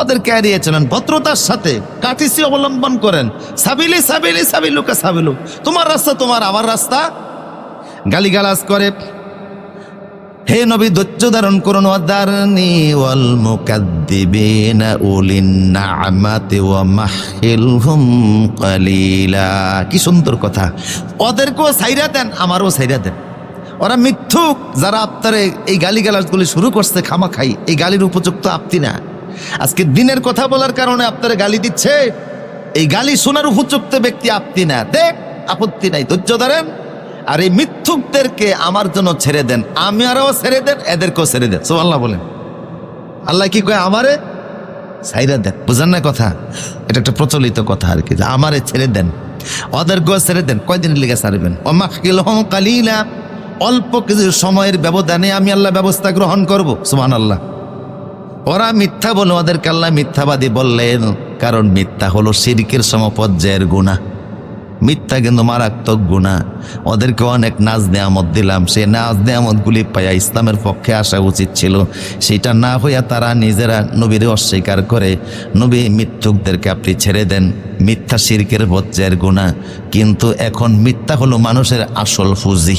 ওদেরকে এড়িয়ে চলেন ভদ্রতার সাথে কাটিসি অবলম্বন করেন। সাবিলি সাবিলি, সাবিলুকা, সাবিলু, তোমার রাস্তা, তোমার আমার রাস্তা। গালিগালাজ করে, হে নবী, ধৈর্য ধারণ করুন ওয়াদারনি ওয়াল মুকাদ্দিবিনা, উলিন না'মাতি ওয়া মাহহিলহুম কালিলা। কি সুন্দর কথা। ওদেরকেও সাইরা দেন, আমারও সাইরা দেন। ওরা মিথ্যুক, যারা আপনারে এই গালিগালাজগুলি শুরু করছে খামা খাই এই গালির উপযুক্ত আপনি না। আজকে দিনের কথা বলার কারণে আপনারা গালি দিচ্ছে। এই গালি শোনার উপযুক্ত ব্যক্তি আপনি না। দেখ, আপত্তি নাই, ধৈর্য ধরেন। আর এই মিথ্যুকদেরকে আমার জন্য ছেড়ে দেন। আমি আরও ছেড়ে দেন, এদেরকেও ছেড়ে দেন। আল্লাহ বলেন। আল্লাহ কি কয়, আমারে সাইরা দেন। বুঝেন না কথা? এটা একটা প্রচলিত কথা আর কি, যে আমারে ছেড়ে দেন। ওদের ওদেরকেও ছেড়ে দেন। কয়দিনের লিগে ছাড়বেন? অমাকিল কালিলা। অল্প কিছু সময়ের ব্যবধানে আমি আল্লাহ ব্যবস্থা গ্রহণ করব। সুমান আল্লাহ ওরা মিথ্যা বলে, ওদেরকে আল্লাহ মিথ্যাবাদী বললেন। কারণ মিথ্যা হলো শিরকের সমপর্যায়ের গুণা। মিথ্যা কিন্তু মারাত্মক গুণা। ওদেরকে অনেক নাজ নেয়ামত দিলাম। সে নাজ নেয়ামতগুলি পাইয়া ইসলামের পক্ষে আসা উচিত ছিল। সেটা না হইয়া তারা নিজেরা নবীর অস্বীকার করে, নবী মিথ্যুকদেরকে আপনি ছেড়ে দেন। মিথ্যা শিরকের পর্যায়ের গুণা। কিন্তু এখন মিথ্যা হলো মানুষের আসল ফুজি